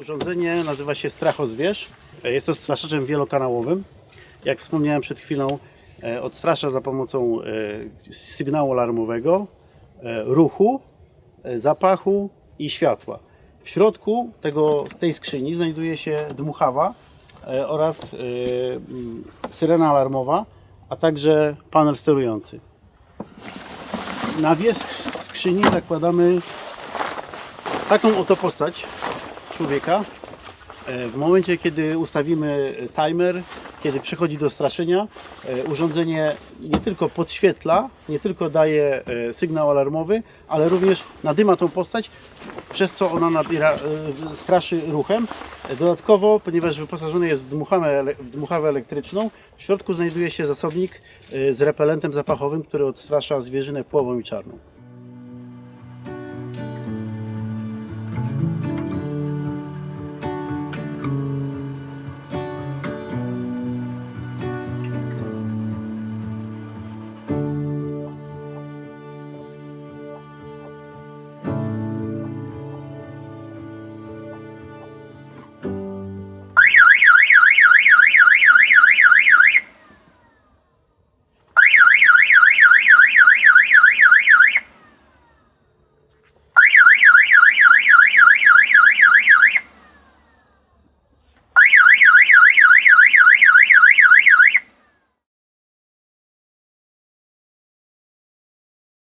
Urządzenie nazywa się Strachozwierz. E, Jest to straszaczem wielokanałowym. Jak wspomniałem przed chwilą, e, odstrasza za pomocą e, sygnału alarmowego, ruchu, zapachu i światła. W środku tego, tej skrzyni znajduje się dmuchawa oraz syrena alarmowa, a także panel sterujący. Na wierzch skrzyni zakładamy taką oto postać człowieka. E, W momencie, kiedy ustawimy timer, kiedy przechodzi do straszenia, e, urządzenie nie tylko podświetla, nie tylko daje e, sygnał alarmowy, ale również nadyma tą postać, przez co ona nabiera, straszy ruchem. Dodatkowo, ponieważ wyposażony jest w dmuchawę, w dmuchawę elektryczną, w środku znajduje się zasobnik z repelentem zapachowym, który odstrasza zwierzynę płową i czarną.